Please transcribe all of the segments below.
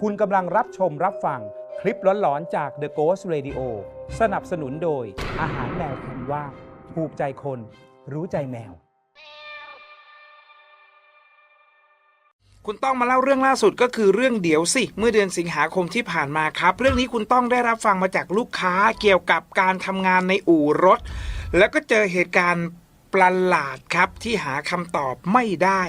คุณกำลังรับชมรับฟังคลิปหลอนๆจาก The Ghost Radio สนับสนุนโดย อาหารแมวคุณว่าถูกใจคน รู้ใจแมว คุณต้องมาเล่าเรื่องล่าสุดก็คือเรื่องเดี๋ยวสิ เมื่อเดือนสิงหาคมที่ผ่านมาครับ เรื่องนี้คุณต้องได้รับฟังมาจากลูกค้าเกี่ยวกับการทำงานในอู่รถ แล้วก็เจอเหตุการณ์ประหลาดครับที่หาคำตอบไม่ได้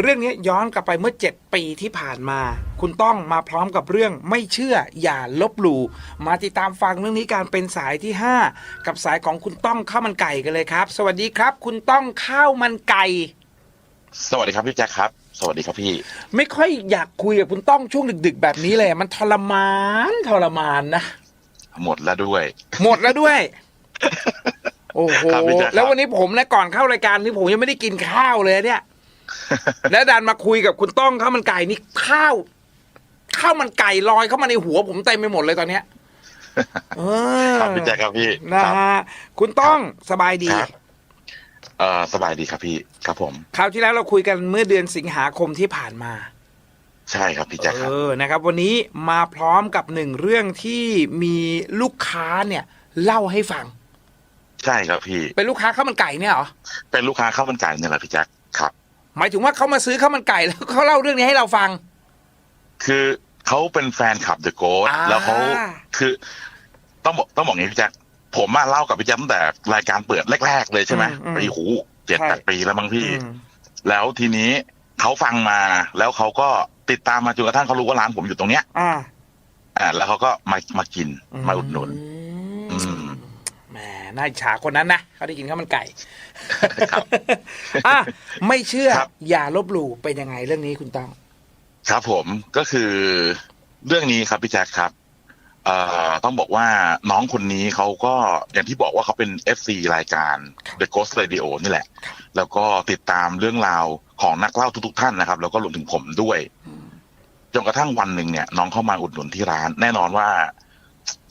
เรื่องนี้ย้อนกลับไปเมื่อ 7 ปีที่ผ่านมา คุณต้องมาพร้อมกับเรื่องไม่เชื่ออย่าลบหลู่มาติดตามฟังเรื่องนี้การเป็นสายที่ 5 กับสายของคุณต้องข้าวมันไก่กันเลยครับ สวัสดีครับ คุณต้องข้าวมันไก่ สวัสดีครับพี่แจ็คครับ สวัสดีครับพี่ ไม่ค่อยอยากคุยกับคุณต้องช่วงดึก ๆ แบบนี้เลย มันทรมานทรมานนะหมดแล้วด้วย หมดแล้วด้วยโอ้โหครับพี่แจ๊คครับแล้ววันนี้ผมนะก่อนเข้ารายการนี้ผมยังไม่ได้กินข้าวเลยเนี่ย แล้วดันมาคุยกับคุณต้องข้าวมันไก่นี่ข้าวข้าวมันไก่ลอยเข้ามาในหัวผมเต็มไปหมดเลยตอนเนี้ยเออครับพี่แจ็คครับพี่นะครับฮะคุณต้องสบายดีครับเอ่อสบายดีครับพี่ครับผมคราวที่แล้วเราคุยกันเมื่อเดือนสิงหาคมที่ผ่านมา ใช่ครับพี่แจ็คครับเออนะครับ วันนี้มาพร้อมกับหนึ่งเรื่องที่มีลูกค้าเนี่ย เล่าให้ฟัง ใช่ครับพี่ เป็นลูกค้าข้าวมันไก่เนี่ยเหรอเป็นลูกค้าข้าวมันไก่เนี่ยแหละพี่แจ็คครับ หมายถึงว่าเขามาซื้อข้าวมันไก่แล้วเขาเล่าเรื่องนี้ให้เราฟัง คือเขาเป็นแฟนคลับเดอะโกสอ่าแล้วเขาคือต้องบอกต้องบอกอย่างนี้พี่แจ็คผมมาเล่ากับพี่แจ็คตั้งแต่รายการเปิดแรก ๆ เลยใช่ไหมอืมอืมปีหูเจ็ดใช่แปดปีแล้วมั้งพี่อืมแล้วทีนี้เขาฟังมาแล้วเขาก็ติดตามมาจนกระทั่งเขารู้ว่าร้านผมอยู่ตรงเนี้ยอ่าอ่าแล้วเขาก็มามากินมาอุดหนุน อืมอืม แหมน่าอิจฉาคนนั้นนะเขาได้กินข้าวมันไก่ครับอะไม่เชื่อครับอย่าลบหลู่เป็นยังไงเรื่องนี้คุณต้อง ครับผมก็คือเรื่องนี้ครับพี่แจ็คครับ เอ่อต้องบอกว่าน้องคนนี้เขาก็อย่างที่บอกว่าเขาเป็น FC รายการ The Ghost Radio นี่แหละครับแล้วก็ติดตามเรื่องราวของนักเล่าทุกๆท่านนะครับ แล้วก็รวมถึงผมด้วยอืมจนกระทั่งวันหนึ่งเนี่ย น้องเข้ามาอุดหนุนที่ร้าน แน่นอนว่า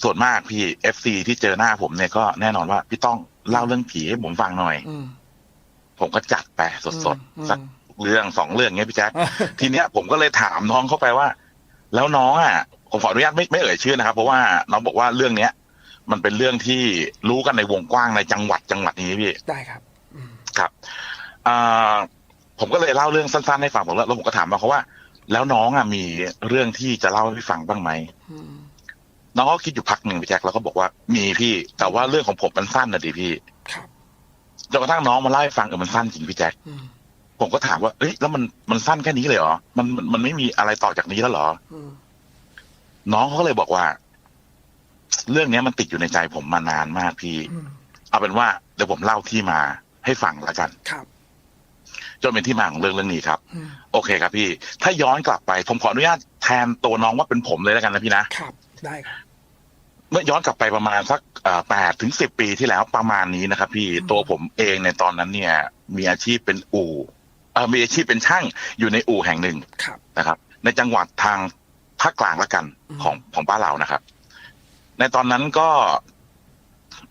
ส่วนมากพี่ FC ที่เจอหน้าผมเนี่ยก็แน่นอนว่า พี่ต้องเล่าเรื่องผีให้ผมฟังหน่อยอืมผมก็จัดไปสดอืมๆสักเรื่องสองเรื่องเงี้ยพี่แจ็คทีเนี้ยผมก็เลยถามน้องเข้าไปว่า แล้วน้องอะผมขออนุญาตไม่ไม่เอ่ยชื่อนะครับ เพราะว่าน้องบอกว่าเรื่องเนี้ย มันเป็นเรื่องที่รู้กันในวงกว้างในจังหวัดจังหวัดนี้พี่ได้ครับอืมครับอ่าผมก็เลยเล่าเรื่องสั้นๆให้ฟังผมแล้วแล้วผมก็ถามมาเขาว่า แล้วน้องอะมีเรื่องที่จะเล่าให้พี่ฟังบ้างไหมอืม น้องก็คิดอยู่พักหนึ่งพี่แจ็คแล้วก็บอกว่ามีพี่ แต่ว่าเรื่องของผมมันสั้นนะดิพี่ครับจนกระทั่งน้องมาเล่าให้ฟังเออมันสั้นจริงพี่แจ็คอืมผมก็ถามว่าเอ้ยแล้วมันมันสั้นแค่นี้เลยเหรอมันมันมันไม่มีอะไรต่อจากนี้แล้วเหรออืมน้องเขาก็เลยบอกว่า เรื่องเนี้ยมันติดอยู่ในใจผมมานานมากพี่อืมเอาเป็นว่าเดี๋ยวผมเล่าที่มาให้ฟังแล้วกันครับจนเป็นที่มาของเรื่องเรื่องนี้ครับอืมโอเคครับพี่ ถ้าย้อนกลับไป ผมขออนุญาตแทนตัวน้องว่าเป็นผมเลยแล้วกันนะพี่นะครับ ได้ครับ เมื่อย้อนกลับไปประมาณสักแปดถึงสิบปีที่แล้วประมาณนี้นะครับ พี่อืมตัวผมเองในตอนนั้นเนี่ย มีอาชีพเป็นอู่เอ่อมีอาชีพเป็นช่างอยู่ในอู่แห่งหนึ่งครับนะครับ ในจังหวัดทางภาคกลางละกันอืมของของบ้านเรานะครับ ในตอนนั้นก็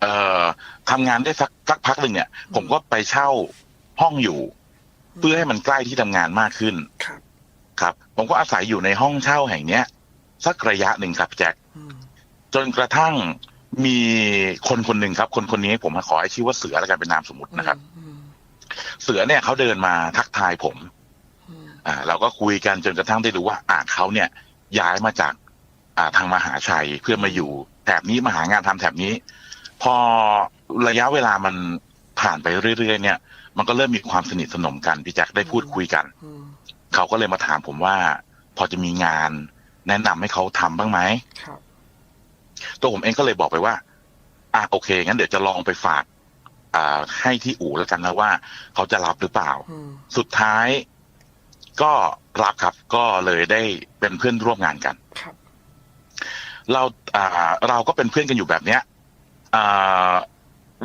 เอ่อทำงานได้สักสักพักหนึ่งเนี่ย ผมก็ไปเช่าห้องอยู่ เพื่อให้มันใกล้ที่ทำงานมากขึ้นครับ ครับ ผมก็อาศัยอยู่ในห้องเช่าแห่งเนี้ย สักระยะหนึ่งครับแจ็คอืม จนกระทั่งมีคนคนหนึ่งครับ คนคนนี้ผมขอให้ชื่อว่าเสือแล้วกันเป็นนามสมมตินะครับอืมเสือเนี่ยเขาเดินมาทักทายผมอืมอ่า เราก็คุยกันจนกระทั่งได้รู้ว่า อ่าเขาเนี่ย ย้ายมาจาก อ่าทางมหาชัยเพื่อมาอยู่แถบนี้มาหางานทำแถบนี้ พอระยะเวลามันผ่านไปเรื่อยๆเนี่ย มันก็เริ่มมีความสนิทสนมกันพี่แจ็คได้พูดคุยกันอืมเขาก็เลยมาถามผมว่า พอจะมีงานแนะนำให้เขาทำบ้างไหมครับ ตัวผมเองก็เลยบอกไปว่า อะโอเค งั้นเดี๋ยวจะลองไปฝาก อ่า ให้ที่อู่แล้วกันนะว่า เขาจะรับหรือเปล่าอืมสุดท้าย ก็รับครับ ก็เลยได้เป็นเพื่อนร่วมงานกันครับเราอ่า เราก็เป็นเพื่อนกันอยู่แบบเนี้ยอ่า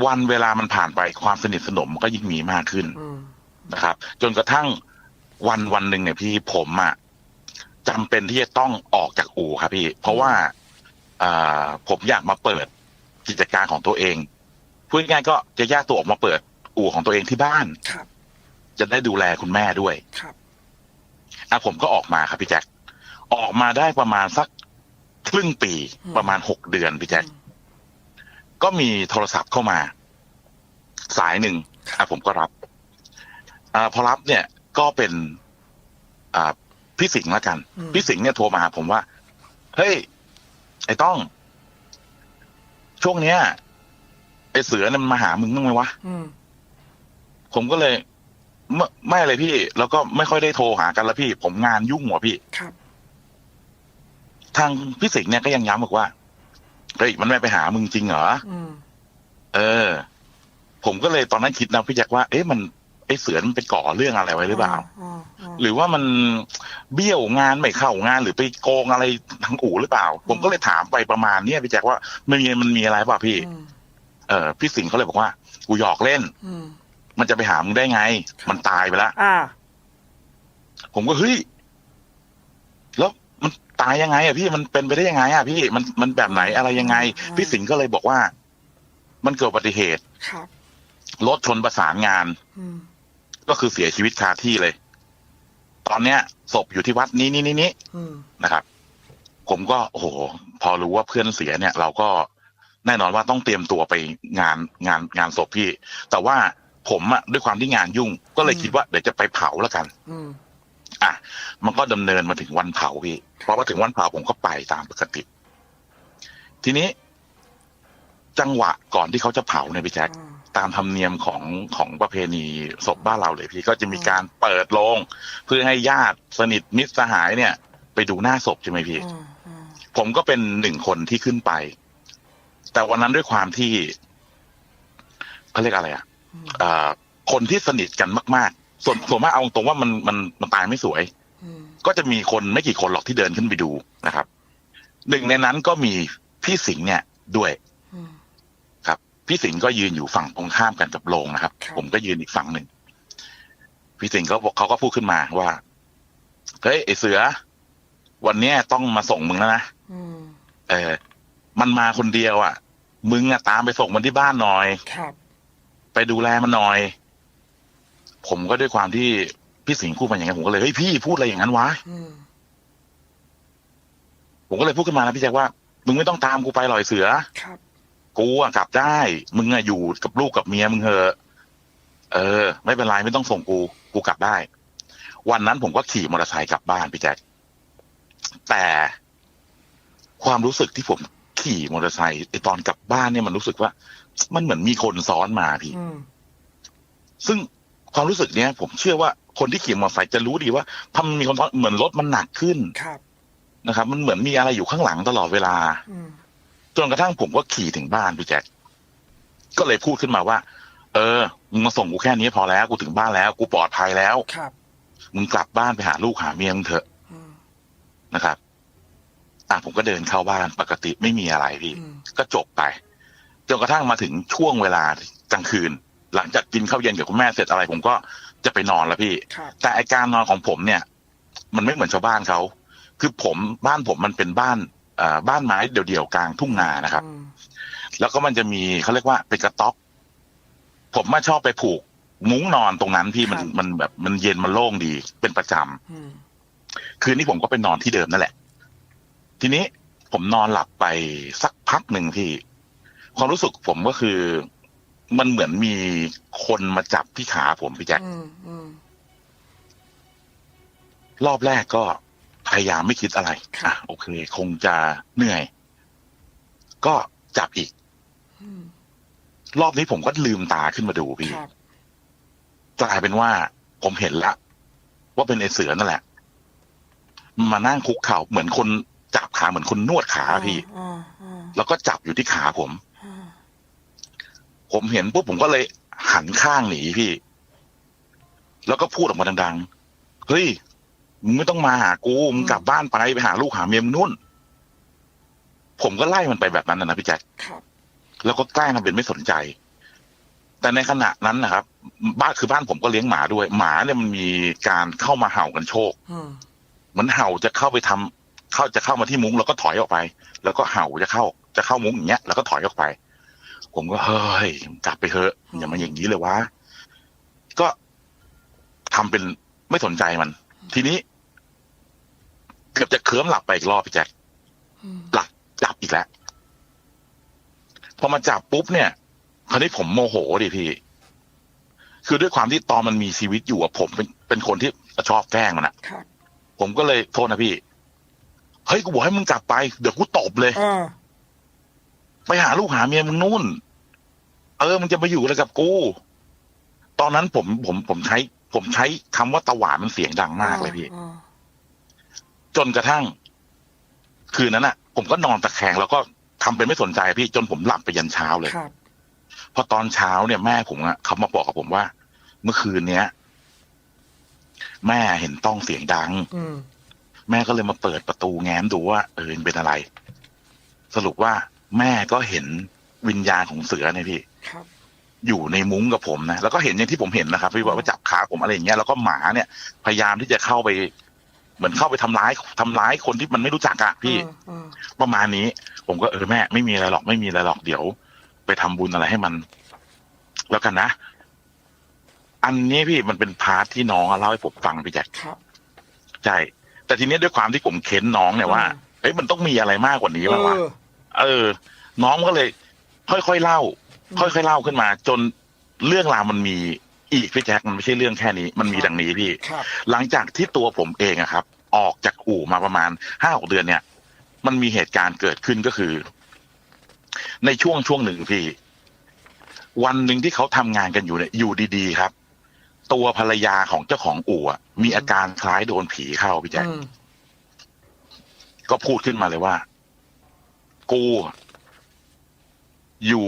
วันเวลามันผ่านไปความสนิทสนมก็ยิ่งมีมากขึ้นอืมนะครับ จนกระทั่งวันวันหนึ่งเนี่ยพี่ผมอะจำเป็นที่จะต้องออกจากอู่ครับพี่ เพราะว่าอ่า ผมอยากมาเปิดกิจการของตัวเองพูดง่ายๆก็จะแยกตัวออกมาเปิด อู่ของตัวเองที่บ้านครับ จะได้ดูแลคุณแม่ด้วยครับอะผมก็ออกมาครับพี่แจ็คออกมาได้ประมาณสักครึ่งปีอืมประมาณหกเดือนพี่แจ๊คก็มีโทรศัพท์เข้ามา สายหนึ่งอะผมก็รับอ่าพอรับเนี่ยก็เป็น อ่าพี่สิงห์ละกันอืมพี่สิงห์เนี่ยโทรมาหาผมว่า เฮ้ย ไอ้ต้อง ช่วงเนี้ยไอ้เสือเนี่ยมันมาหามึงบ้างไหมวะอืม ผมก็เลยไม่ไม่เลยพี่ แล้วก็ไม่ค่อยได้โทรหากันแล้วพี่ ผมงานยุ่งหัวพี่ ครับ ทางพี่สิงห์เนี่ยก็ยังย้ำบอกว่าเฮ้ยมันไม่ไปหามึงจริงเหรอ อืม เออ ผมก็เลยตอนนั้นคิดนะพี่แจ็คว่า เอ๊ะมัน ไอ้เสือมันไปก่อเรื่องอะไรไว้หรือเปล่าอืมอืมหรือว่ามันเบี้ยวงานไม่เข้างานหรือไปโกงอะไรทางอู่หรือเปล่า ผมก็เลยถามไปประมาณเนี้ยพี่แจ็คว่ามันมีมันมีอะไรเปล่าพี่อืมเออพี่สิงห์เขาเลยบอกว่า กูหยอกเล่นอืมมันจะไปหามึงได้ไงครับมันตายไปแล้วอ่าผมก็เฮ้ยแล้วมันตายยังไงอะพี่มันเป็นไปได้ยังไงอะพี่มันมันแบบไหนอะไรยังไงอืมพี่สิงห์ก็เลยบอกว่า มันเกิดอุบัติเหตุครับรถชนประสานงานอืม ก็คือเสียชีวิตคาที่เลย ตอนเนี้ยศพอยู่ที่วัดนี้นี่นี่นี่อืมนะครับ ผมก็โอ้โหพอรู้ว่าเพื่อนเสียเนี่ย เราก็แน่นอนว่าต้องเตรียมตัวไปงานงานงานศพพี่ แต่ว่าผมอะด้วยความที่งานยุ่ง ก็เลยคิดว่าเดี๋ยวจะไปเผาแล้วกันอืมอะมันก็ดำเนินมาถึงวันเผาพี่พอมาถึงวันเผาผมก็ไปตามปกติ ทีนี้ จังหวะก่อนที่เขาจะเผาเนี่ยพี่แจ๊คอืม ตามธรรมเนียมของของประเพณีศพบ้านเราเลยพี่ก็จะมีการเปิดโรงเพื่อให้ญาติสนิทมิตรสหายเนี่ย ไปดูหน้าศพใช่ไหมพี่อืมอืมผมก็เป็นหนึ่งคนที่ขึ้นไป แต่วันนั้นด้วยความที่เขาเรียกอะไรอะอืมเอ่อคนที่สนิทกันมาก ๆ ส่วนส่วนมากเอาตรงว่ามันมันมันตายไม่สวยอืมก็จะมีคนไม่กี่คนหรอกที่เดินขึ้นไปดูนะครับ หนึ่งในนั้นก็มีพี่สิงห์เนี่ยด้วยอืมครับ พี่สิงห์ก็ยืนอยู่ฝั่งตรงข้ามกันกับโรงนะครับครับ ผมก็ยืนอีกฝั่งหนึ่งพี่สิงห์เขาบอกเขาก็พูดขึ้นมาว่าเฮ้ยไอเสือ วันเนี้ยต้องมาส่งมึงแล้วนะอืมเออ มันมาคนเดียวอะ มึงอะตามไปส่งมันที่บ้านหน่อยครับ ไปดูแลมันหน่อย ผมก็ด้วยความที่พี่สิงห์พูดมาอย่างนั้นผมก็เลยเฮ้ยพี่พูดอะไรอย่างนั้นวะอืมผมก็เลยพูดขึ้นมานะพี่แจ็คว่า มึงไม่ต้องตามกูไปหรอกไอ้เสือครับ กูอะกลับได้ มึงอะอยู่กับลูกกับเมียมึงเถอะเออ ไม่เป็นไรไม่ต้องส่งกู กูกลับได้ วันนั้นผมก็ขี่มอเตอร์ไซค์กลับบ้านพี่แจ็คแต่ความรู้สึกที่ผมขี่มอเตอร์ไซค์ไอตอนกลับบ้านเนี่ยมันรู้สึกว่า มันเหมือนมีคนซ้อนมาพี่อืมซึ่งความรู้สึกเนี้ย ผมเชื่อว่าคนที่ขี่มอเตอร์ไซค์จะรู้ดีว่าพอมันมีคนซ้อนเหมือนรถมันหนักขึ้นครับนะครับ มันเหมือนมีอะไรอยู่ข้างหลังตลอดเวลาอืม จนกระทั่งผมก็ขี่ถึงบ้านพี่แจ็คก็เลยพูดขึ้นมาว่า เออมึงมาส่งกูแค่นี้พอแล้วกูถึงบ้านแล้วกูปลอดภัยแล้วครับมึงกลับบ้านไปหาลูกหาเมียมึงเถอะอืมนะครับอะผมก็เดินเข้าบ้านปกติไม่มีอะไรพี่อืมก็จบไปจนกระทั่งมาถึงช่วงเวลากลางคืน หลังจากกินข้าวเย็นกับคุณแม่เสร็จอะไร ผมก็จะไปนอนแล้วพี่ครับแต่ไอการนอนของผมเนี่ย มันไม่เหมือนชาวบ้านเขาคือผมบ้านผมมันเป็นบ้านเอ่อ บ้านไม้เดี่ยวๆกลางทุ่งนานะครับอืมแล้วก็มันจะมีเขาเรียกว่าเป็นกระต๊อบผมมาชอบไปผูก มุ้งนอนตรงนั้นพี่มันมันแบบมันเย็นมันโล่งดี เป็นประจำอืมคืนนี้ผมก็ไปนอนที่เดิมนั่นแหละ ทีนี้ผมนอนหลับไปสักพักหนึ่งพี่ ความรู้สึกผมก็คือ มันเหมือนมีคนมาจับที่ขาผมพี่แจ๊คอืมอืมรอบแรกก็ พยายามไม่คิดอะไรครับอะ โอเค คงจะเหนื่อย ก็จับอีกอืมรอบนี้ผมก็ลืมตาขึ้นมาดูพี่ครับกลายเป็นว่า ผมเห็นละ ว่าเป็นไอเสือนั่นแหละ มานั่งคุกเข่าเหมือนคนจับขาเหมือนคนนวดขาพี่อ่าอ่าแล้วก็จับอยู่ที่ขาผมอ่าผมเห็นปุ๊บผมก็เลยหันข้างหนีพี่ แล้วก็พูดออกมาดังๆ เฮ้ย มึงไม่ต้องมาหากูมึงกลับบ้านไปไปหาลูกหาเมียมึงนู่น ผมก็ไล่มันไปแบบนั้นนะนะพี่แจ็คครับแล้วก็แกล้งทำเป็นไม่สนใจ แต่ในขณะนั้นนะครับ บ้านคือบ้านผมก็เลี้ยงหมาด้วย หมาเนี่ยมันมีการเข้ามาเห่ากันโชคอืมเหมือนเห่าจะเข้าไปทำเข้าจะเข้ามาที่มุ้งแล้วก็ถอยออกไป แล้วก็เห่าจะเข้า จะเข้ามุ้งอย่างเงี้ยแล้วก็ถอยออกไป ผมก็เฮ้ยกลับไปเถอะอย่ามาอย่างนี้เลยวะก็ทำเป็นไม่สนใจมัน ทีนี้เกือบจะเคลิ้มหลับไปอีกรอบพี่แจ็คอืมหลับจับอีกแล้ว พอมาจับปุ๊บเนี่ยคราวนี้ผมโมโหดิพี่ คือด้วยความที่ตอนมันมีชีวิตอยู่อะผมเป็นเป็นคนที่ชอบแกล้งมันอะครับผมก็เลยโทษนะพี่ เฮ้ยกูบอกให้มึงกลับไป เดี๋ยวกูตบเลยอ่าไปหาลูกหาเมียมึงนู่น เออมึงจะมาอยู่อะไรกับกู ตอนนั้นผมผมผมใช้ ผมใช้คำว่าตะหวานมันเสียงดังมากเลยพี่อ่าจนกระทั่ง คืนนั้นอะ ผมก็นอนตะแคงแล้วก็ทำเป็นไม่สนใจพี่จนผมหลับไปยันเช้าเลย ครับพอตอนเช้าเนี่ยแม่ผมอะเขามาบอกกับผมว่า เมื่อคืนเนี้ย แม่เห็นต้องเสียงดัง อืมแม่ก็เลยมาเปิดประตูแง้มดูว่าเออมันเป็นอะไร สรุปว่าแม่ก็เห็นวิญญาณของเสือเนี่ยพี่ ครับ อยู่ในมุ้งกับผมนะแล้วก็เห็นอย่างที่ผมเห็นนะครับพี่ว่าว่าจับขาผมอะไรอย่างเงี้ยแล้วก็หมาเนี่ยพยายามที่จะเข้าไป เหมือนเข้าไปทำร้ายทำร้ายคนที่มันไม่รู้จักอะพี่อ่าอ่าประมาณนี้ ผมก็เออแม่ ไม่มีอะไรหรอกไม่มีอะไรหรอกเดี๋ยว ไปทำบุญอะไรให้มัน แล้วกันนะอันนี้พี่มันเป็นพาร์ทที่น้องอะเล่าให้ผมฟังพี่แจ็คครับใช่แต่ทีนี้ด้วยความที่ผมเค้นน้องเนี่ยว่าอืมเอ้ยมันต้องมีอะไรมากกว่านี้แล้ววะเออเออน้องก็เลย ค่อยๆเล่าอืม ค่อยๆเล่าขึ้นมา จนเรื่องราวมันมีอีกพี่แจ็คมันไม่ใช่เรื่องแค่นี้ มันมีดังนี้พี่ ครับ หลังจากที่ตัวผมเองอะครับ ออกจากอู่มาประมาณห้าหกเดือนเนี่ย มันมีเหตุการณ์เกิดขึ้นก็คือ ในช่วงช่วงหนึ่งพี่ วันหนึ่งที่เขาทำงานกันอยู่เนี่ยอยู่ดีๆครับ ตัวภรรยาของเจ้าของอู่อะมีอาการคล้ายโดนผีเข้าพี่แจ๊คอืมก็พูดขึ้นมาเลยว่า กู อยู่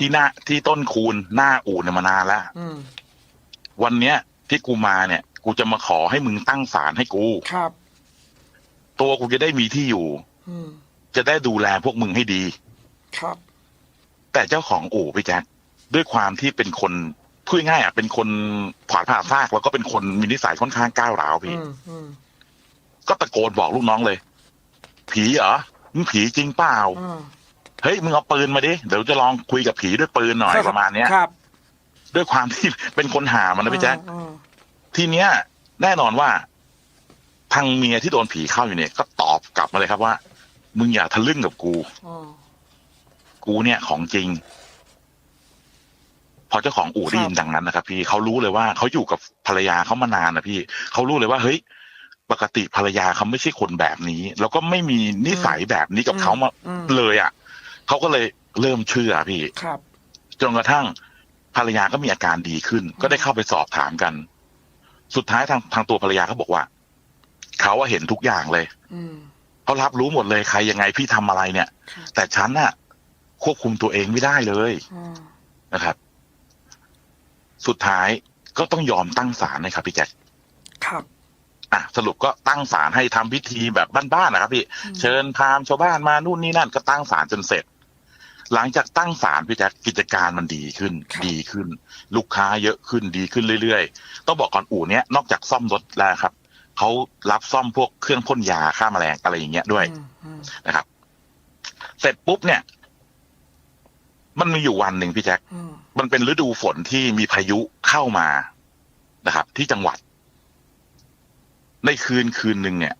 ที่หน้าที่ต้นคูณหน้าอู่เนี่ยมานานแล้วอืมวันเนี้ย ที่กูมาเนี่ย กูจะมาขอให้มึงตั้งศาลให้กูครับ ตัวกูจะได้มีที่อยู่อืมจะได้ดูแลพวกมึงให้ดี ครับ แต่เจ้าของอู่พี่แจ๊คด้วยความที่เป็นคนพูดง่ายๆอะเป็นคนผาดผ่าซากแล้วก็เป็นคนมีนิสัยค่อนข้างก้าวร้าวพี่อืมอืมก็ตะโกนบอกลูกน้องเลย ผีเหรอมึงผีจริงเปล่าอืม เฮ้ยมึงเอาปืนมาดิเดี๋ยวจะลองคุยกับผีด้วยปืนหน่อยประมาณเนี้ยครับ ด้วยความที่เป็นคนหามันนะพี่แจ๊คอืมทีเนี้ย แน่นอนว่า ทางเมียที่โดนผีเข้าอยู่เนี่ย ก็ตอบกลับมาเลยครับว่า มึงอย่าทะลึ่งกับกูอืมกูเนี่ยของจริง พอเจ้าของอู่ได้ยินดังนั้นนะครับ พี่เขารู้เลยว่าเขาอยู่กับภรรยาเขามานานนะพี่เขารู้เลยว่า เฮ้ยปกติภรรยาเขาไม่ใช่คนแบบนี้ แล้วก็ไม่มีนิสัยแบบนี้กับเขามาอืมเลยอะ เขาก็เลยเริ่มเชื่อพี่ครับ จนกระทั่งภรรยาก็มีอาการดีขึ้น ก็ได้เข้าไปสอบถามกัน สุดท้ายทางทางตัวภรรยาเขาบอกว่าเขาว่าเห็นทุกอย่างเลยอืมเขารับรู้หมดเลยใครยังไงพี่ทำอะไรเนี่ยครับแต่ฉันน่ะ ควบคุมตัวเองไม่ได้เลยอืมนะครับ สุดท้ายก็ต้องยอมตั้งศาลนะครับพี่แจ็คครับอะสรุปก็ตั้งศาลให้ทำพิธีแบบบ้านๆนะครับพี่อืมเชิญพราหมณ์ชาวบ้านมานู่นนี่นั่นก็ตั้งศาลจนเสร็จ หลังจากตั้งศาลพี่แจ็คกิจการมันดีขึ้น ดีขึ้น ลูกค้าเยอะขึ้นดีขึ้นเรื่อยๆ ต้องบอกก่อนอู่เนี้ยนอกจากซ่อมรถแล้วครับเขารับซ่อมพวกเครื่องพ่นยาฆ่าแมลงอะไรอย่างเงี้ยด้วยอืมอืมนะครับ เสร็จปุ๊บเนี่ย มันมีอยู่วันหนึ่งพี่แจ็คอืมมันเป็นฤดูฝนที่มีพายุเข้ามานะครับ ที่จังหวัด ในคืนคืนหนึ่งเนี่ยอ่า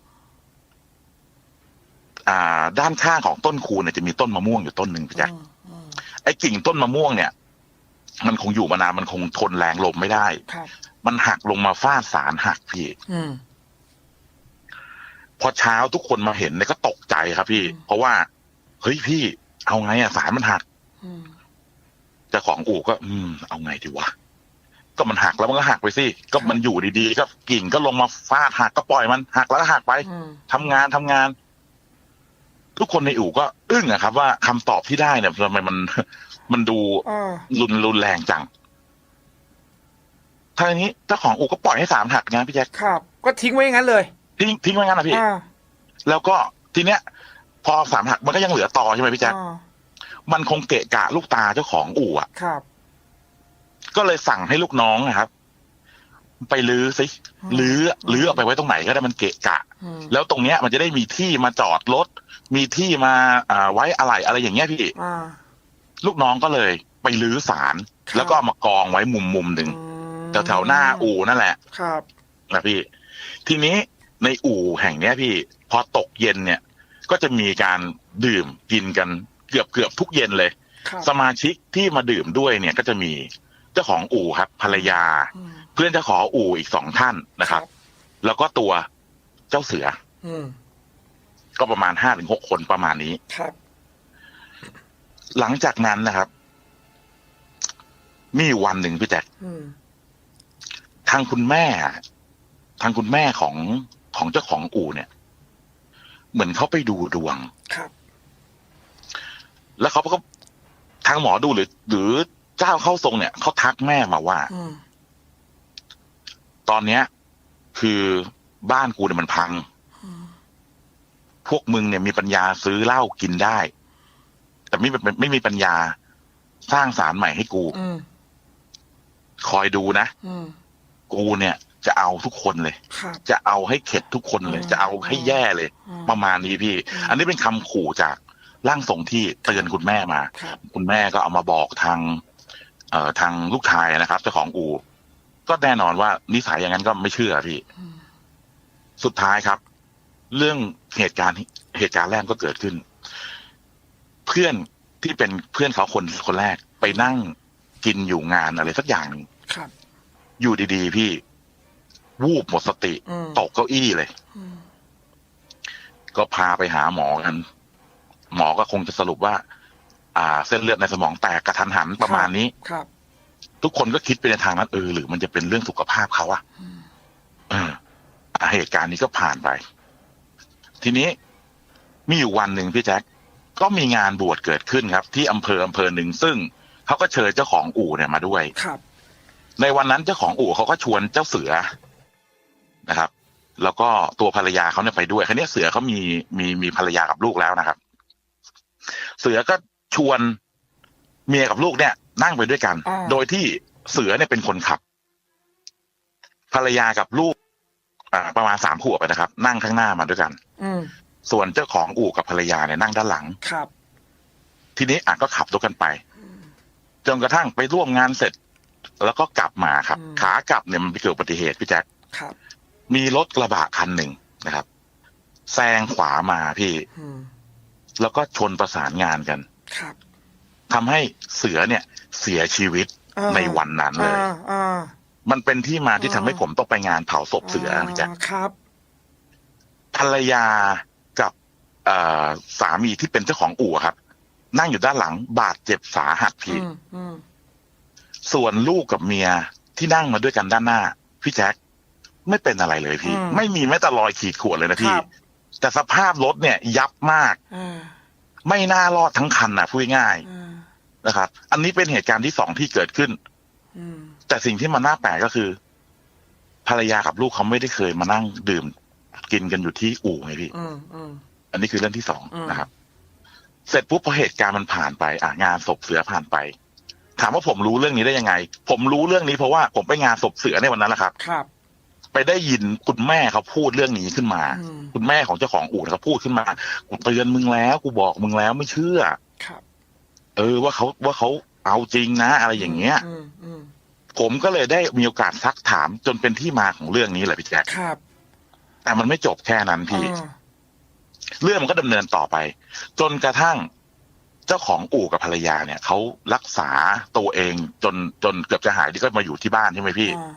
ด้านข้างของต้นคูนเนี่ยจะมีต้นมะม่วงอยู่ต้นหนึ่งพี่แจ๊คอืมอืมไอ้กิ่งต้นมะม่วงเนี่ย มันคงอยู่มานานมันคงทนแรงลมไม่ได้ครับมันหักลงมาฟาดสารหักพี่อืมพอเช้าทุกคนมาเห็นเนี่ยก็ตกใจครับ พี่อืมเพราะว่า เฮ้ยพี่ เอาไงอะสารมันหักอืมเจ้าของอู่ก็ อืม เอาไงดีวะ ก็มันหักแล้วมันก็หักไปสิ ก็มันอยู่ดีๆ ก็กิ่งก็ลงมาฟาดหักก็ปล่อยมันหักแล้วก็หักไปอืมทำงานทำงาน ทุกคนในอู่ก็อึ้งอะครับ ว่าคำตอบที่ได้เนี่ยทำไมมันมันดูอ่ารุนรุนแรงจังทางนี้เจ้าของอู่ก็ปล่อยให้สามหักงานพี่แจ็คครับ ก็ทิ้งไว้อย่างนั้นเลย ทิ้งทิ้งไว้งั้นนะพี่อ่าแล้วก็ทีเนี้ย พอสามหักมันก็ยังเหลือต่อใช่ไหมพี่แจ็คอ่ามันคงเกะกะลูกตาเจ้าของอู่อะครับ ก็เลยสั่งให้ลูกน้องนะครับ ไปลื้อสิลื้อลื้อเอาไปไว้ตรงไหนก็ได้มันเกะกะอืมแล้วตรงเนี้ย มันจะได้มีที่มาจอดรถ มีที่มาอ่าไว้อะไรอะไรอย่างเงี้ยพี่อ่าลูกน้องก็เลยไปลื้อสารครับแล้วก็เอามากองไว้มุมมุมหนึ่งอืมแถวแถวๆหน้าอู่นั่นแหละ ครับนะพี่ ทีนี้ในอู่แห่งเนี้ยพี่ พอตกเย็นเนี่ย ก็จะมีการดื่มกินกันเกือบเกือบทุกเย็นเลยครับสมาชิกที่มาดื่มด้วยเนี่ยก็จะมีเจ้าของอู่ครับ ภรรยาอืมเพื่อนเจ้าของอู่อีกสองท่านนะครับ แล้วก็ตัวเจ้าเสืออืม ก็ประมาณห้าถึงหกคนประมาณนี้ครับ หลังจากนั้นนะครับ มีอยู่วันหนึ่งพี่แจ๊คอืมทางคุณแม่ ทางคุณแม่ของของเจ้าของอู่เนี่ย เหมือนเขาไปดูดวงครับ แล้วเขาก็ทางหมอดูหรือ หรือเจ้าเข้าทรงเนี่ยเขาทักแม่มาว่าอืมตอนเนี้ย คือบ้านกูเนี่ยมันพัง พวกมึงเนี่ยมีปัญญาซื้อเหล้ากินได้ แต่ไม่ไม่ไม่มีปัญญาสร้างสารใหม่ให้กูอืมคอยดูนะอืมกูเนี่ย จะเอาทุกคนเลยครับจะเอาให้เข็ดทุกคนเลยอืมจะเอาให้แย่เลยอืมประมาณนี้พี่อืมอันนี้เป็นคำขู่จากร่างทรงที่เตือนคุณแม่มาครับคุณแม่ก็เอามาบอกทาง เอ่อทางลูกชายนะครับเจ้าของอู่ก็แน่นอนว่านิสัยอย่างนั้นก็ไม่เชื่อพี่อืมสุดท้ายครับ เรื่องเหตุการณ์เหตุการณ์แรกก็เกิดขึ้น เพื่อนที่เป็นเพื่อนเขาคนคนแรกไปนั่งกินอยู่งานอะไรสักอย่างหนึ่งครับ อยู่ดีๆ พี่วูบหมดสติอืมตกเก้าอี้เลยอืมก็พาไปหาหมอกัน หมอก็คงจะสรุปว่า อ่า เส้นเลือดในสมองแตกกระทันหันประมาณนี้ครับ ทุกคนก็คิดไปในทางนั้นเออหรือมันจะเป็นเรื่องสุขภาพเขาอะอืมเอออะเหตุการณ์นี้ก็ผ่านไป ทีนี้มีอยู่วันหนึ่งพี่แจ็คก็มีงานบวชเกิดขึ้นครับ ที่อำเภออำเภอหนึ่งซึ่งเขาก็เชิญเจ้าของอู่เนี่ยมาด้วยครับ ในวันนั้นเจ้าของอู่เขาก็ชวนเจ้าเสือนะครับ แล้วก็ตัวภรรยาเขาเนี่ยไปด้วยคันนี้ยเสือเขามีมีมีภรรยากับลูกแล้วนะครับ เสือก็ชวนเมียกับลูกเนี่ย นั่งไปด้วยกันอ่าโดยที่เสือเนี่ยเป็นคนขับ ภรรยากับลูกอ่าประมาณสามขวบอะนะครับ นั่งข้างหน้ามาด้วยกันอืม ส่วนเจ้าของอู่กับภรรยาเนี่ยนั่งด้านหลัง ครับ ทีนี้อะก็ขับรถกันไป จนกระทั่งไปร่วมงานเสร็จ แล้วก็กลับมาครับอืมขากลับเนี่ยมันไปเกิดอุบัติเหตุพี่แจ๊คครับมีรถกระบะคันหนึ่งนะครับแซงขวามาพี่อืมแล้วก็ชนประสานงานกันครับทำให้เสือเนี่ย เสียชีวิตอ่าในวันนั้นเลยอ่าอ่ามันเป็นที่มาที่อ่าทำให้ผมต้องไปงานเผาศพเสือพี่แจ๊คครับภ รรยากับเอ่อสามีที่เป็นเจ้าของอู่ครับ นั่งอยู่ด้านหลังบาดเจ็บสาหัสพี่อืมอืมส่วนลูกกับเมียที่นั่งมาด้วยกันด้านหน้า พี่แจ็คไม่เป็นอะไรเลยพี่ ไม่มีแม้แต่รอยขีดข่วนเลยนะคพี่รับแต่สภาพรถเนี่ย ยับมากอ่าไม่น่ารอดทั้งคันนะพูดง่ายอ่าๆนะครับ อันนี้เป็นเหตุการณ์ที่สองที่เกิดขึ้นอืมแต่สิ่งที่มันน่าแปลกก็คือ ภรรยากับลูกเขาไม่ได้เคยมานั่งดื่ม กินกันอยู่ที่อู่ไงพี่อืมอืมอันนี้คือเรื่องที่สองอืมนะครับ เสร็จปุ๊บพอเหตุการณ์มันผ่านไป อะงานศพเสือผ่านไป ถามว่าผมรู้เรื่องนี้ได้ยังไง ผมรู้เรื่องนี้เพราะว่าผมไปงานศพเสือในวันนั้นแหละครับ ครับ ไปได้ยินคุณแม่เขาพูดเรื่องนี้ขึ้นมา อืม คุณแม่ของเจ้าของอู่เขาพูดขึ้นมากูเตือนมึงแล้วกูบอกมึงแล้วไม่เชื่อ ครับ เออว่าเขาว่าเขาเอาจริงนะ อะไรอย่างเงี้ย อืมอืมผมก็เลยได้มีโอกาสซักถามจนเป็นที่มาของเรื่องนี้แหละพี่แจ๊คครับ แต่มันไม่จบแค่นั้นพี่อ่าเรื่องมันก็ดำเนินต่อไป จนกระทั่งเจ้าของอู่กับภรรยาเนี่ยเขารักษาตัวเอง จนจนเกือบจะหายดีก็มาอยู่ที่บ้านใช่ไหมพี่อ่า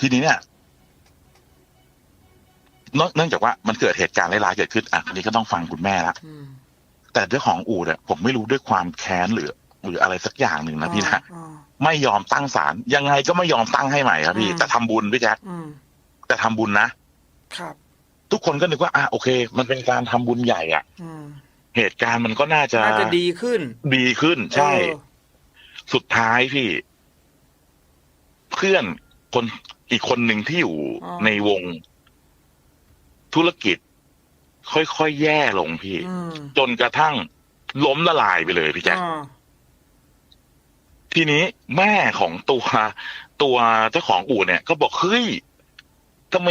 ทีนี้เนี่ยเนื่องเนื่องจากว่ามันเกิดเหตุการณ์ร้ายๆเกิดขึ้นอะทีนี้ก็ต้องฟังคุณแม่ละอืมแต่เจ้าของอู่เนี่ยผมไม่รู้ด้วยความแค้นหรือ หรืออะไรสักอย่างหนึ่งนะพี่นะอ่าไม่ยอมตั้งศาลยังไงก็ไม่ยอมตั้งให้ใหม่ครับพี่อืมแต่ทำบุญพี่แจ๊คอืมแต่ทำบุญนะ ครับ ทุกคนก็นึกว่า อะโอเค มันเป็นการทำบุญใหญ่อะอืมเหตุการณ์มันก็น่าจะน่าจะดีขึ้นดีขึ้น ใช่ เออสุดท้ายพี่ เพื่อนคนอีกคนหนึ่งที่อยู่ในวง ธุรกิจ ค่อยๆแย่ลงพี่ อืมจนกระทั่งล้มละลายไปเลยพี่แจ๊คอ่าทีนี้แม่ของตัวตัวเจ้าของอู่เนี่ย ก็บอกเฮ้ยทำไม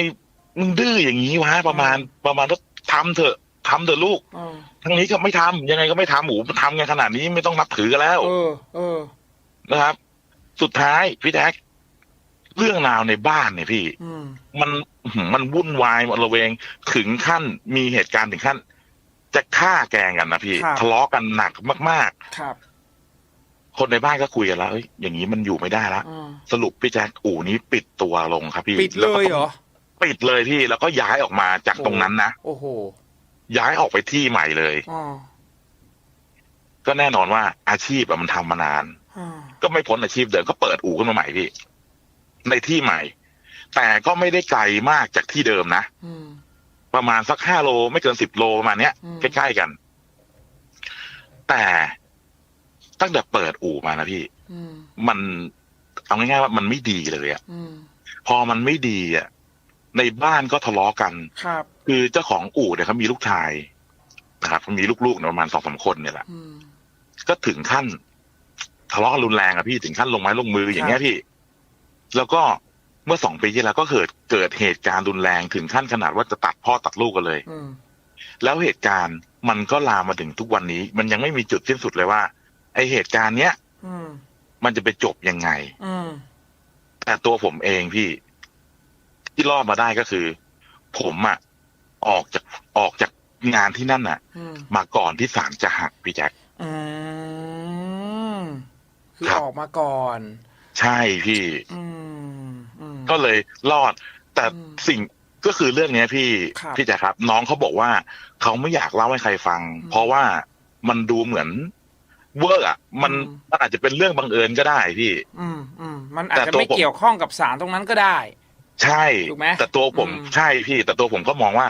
มึงดื้ออย่างนี้วะประมาณประมาณว่าทำเถอะทำเถอะลูกอ่าทั้งนี้ก็ไม่ทำยังไงก็ไม่ทำหมูทำกันขนาดนี้ไม่ต้องนับถือกันแล้ว เออ เออ นะครับ สุดท้ายพี่แท็กเรื่องราวในบ้านเนี่ยพี่อืมมันอื้อหือมันวุ่นวายระเวงถึงขั้นมีเหตุการณ์ถึงขั้น จะฆ่าแกล้งกันนะพี่ครับทะเลาะกันหนักมากครับๆคนในบ้านก็คุยกันแล้วเอ้ยอย่างนี้มันอยู่ไม่ได้ละอืมสรุปพี่แจ๊คอู่นี้ปิดตัวลงครับพี่ปิดเลยเหรอ ปิดเลยพี่แล้วก็ย้ายออกมาจากตรงนั้นนะโอ้โหย้ายออกไปที่ใหม่เลยอ๋อก็แน่นอนว่าอาชีพอะมันทำมานานอ่าก็ไม่พ้นอาชีพเดิมก็เปิดอู่ขึ้นมาใหม่พี่ ในที่ใหม่ แต่ก็ไม่ได้ไกลมากจากที่เดิมนะอืมประมาณสักห้าโลไม่เกินสิบโลประมาณเนี้ยอืมใกล้ๆกัน แต่ตั้งแต่เปิดอู่มานะพี่อืมมันเอาง่ายๆว่ามันไม่ดีเลยอะอืมพอมันไม่ดีอะ ในบ้านก็ทะเลาะกัน ครับ คือเจ้าของอู่เนี่ยเขามีลูกชายนะครับมีลูกๆเนี่ยประมาณสองสามคนเนี่ยแหละ อืม ก็ถึงขั้นทะเลาะกันรุนแรงอะพี่ถึงขั้นลงไม้ลงมืออย่างเงี้ยพี่ แล้วก็เมื่อสองปีที่แล้วก็เกิดเกิดเหตุการณ์รุนแรงถึงขั้นขนาดว่าจะตัดพ่อตัดลูกกันเลย อืม แล้วเหตุการณ์มันก็ลามมาถึงทุกวันนี้ มันยังไม่มีจุดสิ้นสุดเลยว่า ไอเหตุการณ์เนี้ยอืม มันจะไปจบยังไง อืม แต่ตัวผมเองพี่ ที่รอดมาได้ก็คือ ผมอะออกจากออกจากงานที่นั่นอะอืมมาก่อนที่ศาลจะหักพี่แจ็ค อืมคือครับ ออกมาก่อน ใช่พี่ อืมอืม ก็เลยรอด แต่อืมสิ่งก็คือเรื่องเนี้ยพี่ครับพี่แจ็คครับ น้องเขาบอกว่าเขาไม่อยากเล่าให้ใครฟัง อืมเพราะว่ามันดูเหมือน เวอร์อะมันอืม มันอาจจะเป็นเรื่องบังเอิญก็ได้พี่ อืมอืมมันอาจแต่จะตัวไม่ผม เกี่ยวข้องกับสารตรงนั้นก็ได้ ใช่ถูกไหมแต่ตัวผมอืมใช่พี่ แต่ตัวผมก็มองว่า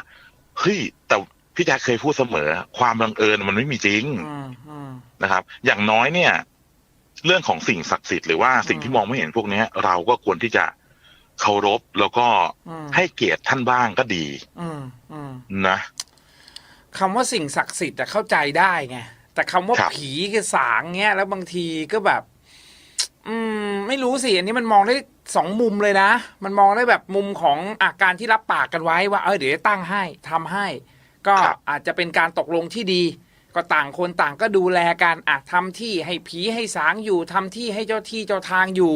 เฮ้ยแต่พี่แจ็คเคยพูดเสมอ ความบังเอิญมันไม่มีจริงอืมอืมนะครับ อย่างน้อยเนี่ย เรื่องของสิ่งศักดิ์สิทธิ์หรือว่าสิ่งอืมที่มองไม่เห็นพวกเนี้ยเราก็ควรที่จะเคารพแล้วก็อืมให้เกียรติท่านบ้างก็ดีอืมอืมนะคำว่าสิ่งศักดิ์สิทธิ์แต่เข้าใจได้ไงแต่คำว่าครับผีกับสางเงี้ยแล้วบางทีก็แบบ อืม ไม่รู้สิอันนี้มันมองได้สองมุมเลยนะ มันมองได้แบบมุมของอาการที่รับปากกันไว้ว่าเออเดี๋ยวจะตั้งให้ทำให้ ก็ครับอาจจะเป็นการตกลงที่ดี ก็ต่างคนต่างก็ดูแลกันอะทำที่ให้ผีให้สางอยู่ทำที่ให้เจ้าที่เจ้าทางอยู่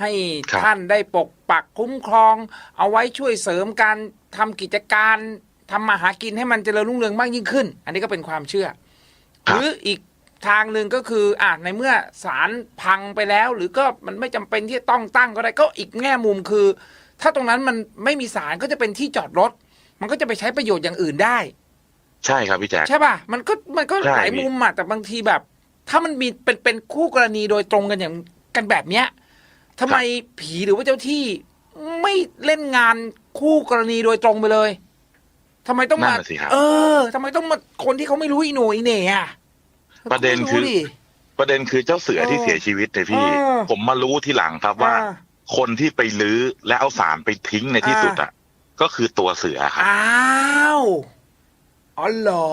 ให้ครับท่านได้ปกปักคุ้มครอง เอาไว้ช่วยเสริมการทำกิจการทำมาหากินให้มันเจริญรุ่งเรืองมากยิ่งขึ้น อันนี้ก็เป็นความเชื่อ หรืออีก ทางหนึ่งก็คืออะในเมื่อสารพังไปแล้ว หรือก็มันไม่จำเป็นที่จะต้องตั้งก็ได้ก็อีกแง่มุมคือ ถ้าตรงนั้นมันไม่มีสารก็จะเป็นที่จอดรถ มันก็จะไปใช้ประโยชน์อย่างอื่นได้ ใช่ครับพี่แจ็คใช่ป่ะ มันก็มันก็ใช่ หลายมุมอะแต่บางทีแบบ ถ้ามันมีเป็นเป็นคู่กรณีโดยตรงกันอย่างกันแบบเนี้ยทำไมผีหรือว่าเจ้าที่ ไม่เล่นงานคู่กรณีโดยตรงไปเลยทำไมต้องนั่มานน่ะสิครับ เออทำไมต้องมาคนที่เขาไม่รู้อีโหนอีเหน่อะ ประเด็นคือไม่รู้ดิ ประเด็นคือเจ้าเสือเออที่เสียชีวิตเนี่ยพี่ เออ ผมมารู้ทีหลังครับว่า อ่าคนที่ไปลื้อและเอาสารไปทิ้งในที่อ่าสุดอะ ก็คือตัวเสือครับ อ้าวอ๋อเหรอ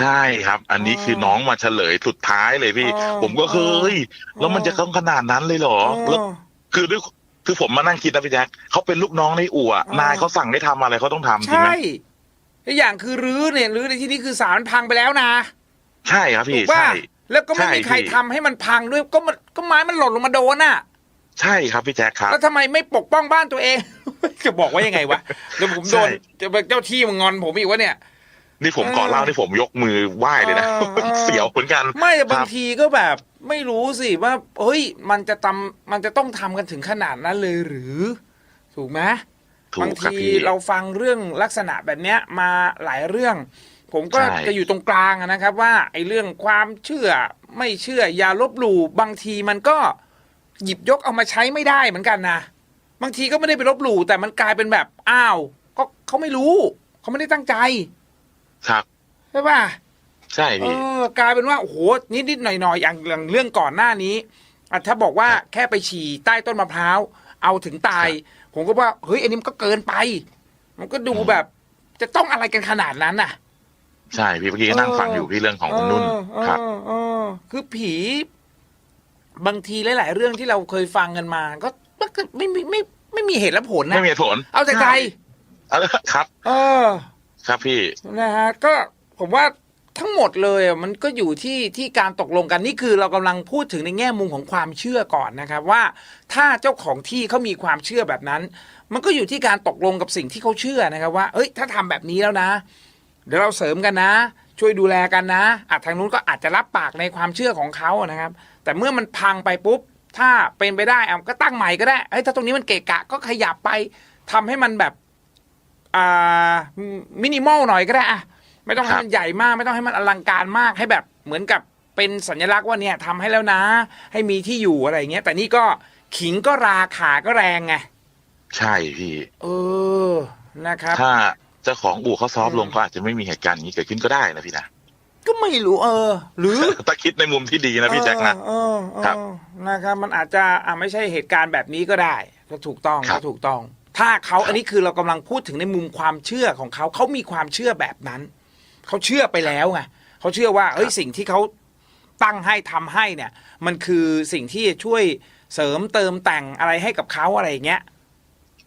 ใช่ครับ อันนี้อ๋อคือน้องมาเฉลยสุดท้ายเลยพี่อ๋อผมก็เฮ้ยอ๋อแล้วมันจะต้องขนาดนั้นเลยเหรอเอแล้วอคือด้วยคือผมมานั่งคิดนะพี่แจ๊คเขาเป็นลูกน้องในอู่อะอ๋อนายเขาสั่งให้ทำอะไรเขาต้องทำจริงไหมใช่อีกอย่างคือรื้อเนี่ยรื้อในที่นี้คือสารพังไปแล้วนะ ใช่ครับถูพี่กป่ะใช่ แล้วก็ไม่ใช่มีใครพี่ทำให้มันพังด้วยก็มันก็ไม้มันหล่นลงมาโดนน่ะ ใช่ครับพี่แจ๊คครับ แล้วทำไมไม่ปกป้องบ้านตัวเอง จะบอกว่ายังไงวะเดี๋ยวผมโดนใช่ จะเป็นเจ้าที่มันงอนผมอีกวะเนี่ย นี่ผมเออก่อนเล่าที่ผมยกมือไหว้เลยนะ เออเออ เสียวเหมือนกันไม่แต่บางครับทีก็แบบ ไม่รู้สิว่าเฮ้ยมันจะทำมันจะต้องทำกันถึงขนาดนั้นเลยหรือ ถูกไหมถูบางกครับทีพี่ เราฟังเรื่องลักษณะแบบเนี้ยมาหลายเรื่อง ผมก็ใช่ จะอยู่ตรงกลางอะนะครับว่าไอ้เรื่องความเชื่อไม่เชื่ออย่าลบหลู่บางทีมันก็หยิบยกเอามาใช้ไม่ได้เหมือนกันนะบางทีก็ไม่ได้ไปลบหลู่แต่มันกลายเป็นแบบอ้าว ก็เขาไม่รู้เขาไม่ได้ตั้งใจครับ ใช่ป่ะ ใช่เอพี่ อกลายเป็นว่าโอ้โหนิดนิดๆหน่อยหน่อยๆอย่างอย่างเรื่องก่อนหน้านี้อะถ้าบอกว่าแค่ไปฉี่ใต้ต้นมะพร้าวเอาถึงตาย ผมก็ว่าเฮ้ยอันนี้มันก็เกินไป มันก็ดูแบบ จะต้องอะไรกันขนาดนั้นน่ะ ใช่พี่เมื่อกี้ก็นั่งฟังอยู่พี่เรื่องของคุณนุ่นเออครับเออเออคือผี บางทีหลาย ๆ เรื่องที่เราเคยฟังกันมา ก็มันก็ไม่มีไม่ไม่มีเหตุและผลนะไม่มีเหตุผล เอาแต่ใจเออครับ เออ ครับพี่นะฮะก็ผมว่าทั้งหมดเลยอะมันก็อยู่ที่ที่การตกลงกันนี่คือเรากำลังพูดถึงในแง่มุมของความเชื่อก่อนนะครับ ว่าถ้าเจ้าของที่เขามีความเชื่อแบบนั้น มันก็อยู่ที่การตกลงกับสิ่งที่เขาเชื่อนะครับ ว่า เอ้ย ถ้าทำแบบนี้แล้วนะ เดี๋ยวเราเสริมกันนะ ช่วยดูแลกันนะอาจทางนู้นก็อาจจะรับปากในความเชื่อของเขานะครับ แต่เมื่อมันพังไปปุ๊บ ถ้าเป็นไปได้อะก็ตั้งใหม่ก็ได้เอ้ยถ้าตรงนี้มันเกะกะก็ขยับไปทำให้มันแบบอ่ามินิมอลหน่อยก็ได้อะไม่ต้องให้ครับมันใหญ่มาก ไม่ต้องให้มันอลังการมากให้แบบเหมือนกับเป็นสัญลักษณ์ว่าเนี่ยทำให้แล้วนะ ให้มีที่อยู่อะไรอย่างเงี้ยแต่นี่ก็ขิงก็ราขาก็แรงไงใช่พี่ เออนะครับ ถ้า เจ้าของอู่เขาซอฟต์ลงอืมก็อาจจะไม่มีเหตุการณ์อย่างนี้เกิดขึ้นก็ได้นะพี่นะก็ไม่รู้เออ หรือถ้าคิดในมุมที่ดีนะพี่แจ็คนะเออเออครับเออนะครับ มันอาจจะอะไม่ใช่เหตุการณ์แบบนี้ก็ได้ก็ถูกต้องครับก็ถูกต้อง ถ้าเขาครับอันนี้คือเรากำลังพูดถึงในมุมความเชื่อของเขาเขามีความเชื่อแบบนั้นเขาเชื่อไปแล้วไงเขาเชื่อว่าเอ้ยสิ่งที่เขาตั้งให้ทำให้เนี่ย มันคือสิ่งที่จะช่วยเสริมเติมแต่งอะไรให้กับเขาอะไรอย่างเงี้ย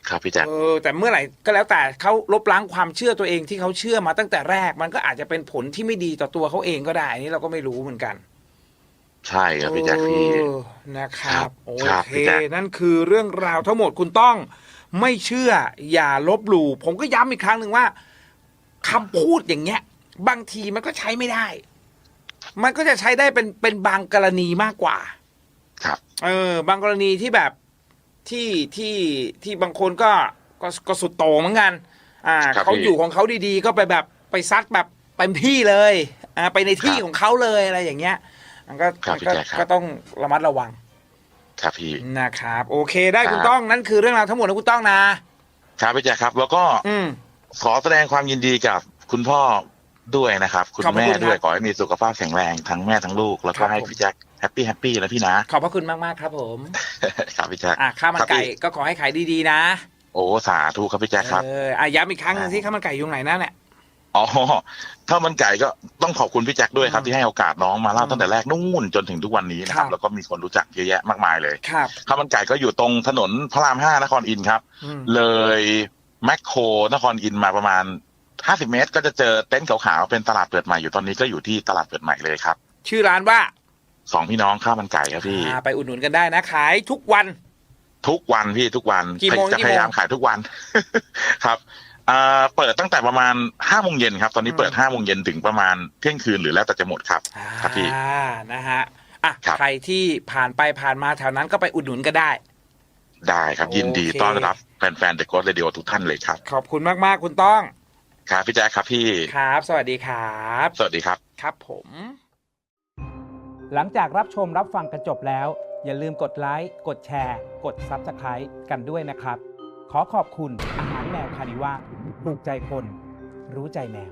ครับพี่แจ็คเออแต่เมื่อไหร่ก็แล้วแต่เขาลบล้างความเชื่อตัวเองที่เขาเชื่อมาตั้งแต่แรกมันก็อาจจะเป็นผลที่ไม่ดีต่อตัวเขาเองก็ได้อันนี้เราก็ไม่รู้เหมือนกันใช่ครับพี่แจ็คพี่ เออนะครับ โอครับเค พี่แจ๊ค นั่นคือเรื่องราวทั้งหมดคุณต้อง ไม่เชื่อ อย่าลบหลู่ผมก็ย้ำอีกครั้งหนึ่งว่าคำพูดอย่างเงี้ย บางทีมันก็ใช้ไม่ได้ มันก็จะใช้ได้เป็นเป็นบางกรณีมากกว่า ครับ เออบางกรณีที่แบบ ที่ที่ที่บางคนก็ก็ก็สุดโต่งเหมือนกัน อ่าครับเขาพี่ อยู่ของเขาดีๆ ก็ไปแบบไปซัดแบบเต็มที่เลยอ่าไปในที่ครับของเขาเลยอะไรอย่างเงี้ยมันก็ครับมันพี่ก็แจ๊คครับ ก็ต้องระมัดระวังครับพี่ นะครับ โอเคได้ครับคุณต้องนั่นคือเรื่องราวทั้งหมดนะคุณต้องนะ ครับพี่แจ็คครับ แล้วก็อืมขอแสดงความยินดีกับคุณพ่อ ด้วยนะครับ คุณขอบพระแม่คุณครับด้วยขอให้มีสุขภาพแข็งแรงทั้งแม่ทั้งลูก แล้วคก็รับให้ผมพี่แจ็คแฮปปี้แฮปปี้นะพี่นะ ขอบพระคุณมากๆครับผมครับพี่แจ็คอะข้าวมันครับไก่พี่ก็ขอให้ขายดีๆนะ โอ้สาธุครับพี่แจ็คครับเอออะย้ำอีกครั้งหนึงที่ข้าวมันไก่อยู่ไหนนั่นแหละอ๋อถ้ามันไก่ก็ต้องขอบคุณพี่แจ็คด้วยครับอืมที่ให้โอกาสน้องมาเล่าอืมตั้งแต่แรกนู่นจนถึงทุกวันนี้นะครัครับบแล้วก็มีคนรู้จักเยอะแยะมากมายเลยครับข้าวมันไก่ก็อยู่ตรงถนนพระรามห้านครอินทร์ครับอืมเลยแมคโครนครอินทร์มาประมาณ 50เมตรก็จะเจอเต็นท์ขาวๆเป็นตลาดเปิดใหม่อยู่ตอนนี้ก็อยู่ที่ตลาดเปิดใหม่เลยครับ ชื่อร้านว่าสองพี่น้องข้าวมันไก่ครับพี่อ่าไปอุดหนุนกันได้นะขายทุกวัน ทุกวันพี่ทุกวันกี่โมงจะกี่โมงพยายามขายทุกวันครับอ่าเปิดตั้งแต่ประมาณห้าโมงเย็นครับ ตอนนี้อืมเปิดห้าโมงเย็นถึงประมาณเที่ยงคืนหรือแล้วแต่จะหมดครับครับพี่อ่านะฮะอะครับใครที่ผ่านไปผ่านมาแถวนั้นก็ไปอุดหนุนก็ได้ ได้ครับยินดีโอเคต้อนรับแฟนๆเดอะโกสเรดิโอทุกท่านเลยครับ ขอบคุณมากๆคุณต้อง ครับพี่แจ๊คครับพี่ครับ สวัสดีครับ สวัสดีครับครับผม หลังจากรับชมรับฟังกันจบแล้ว อย่าลืมกดไลค์กดแชร์ กด Subscribe กันด้วยนะครับ ขอขอบคุณอาหารแมวคานิว่าถูกใจคน รู้ใจแมว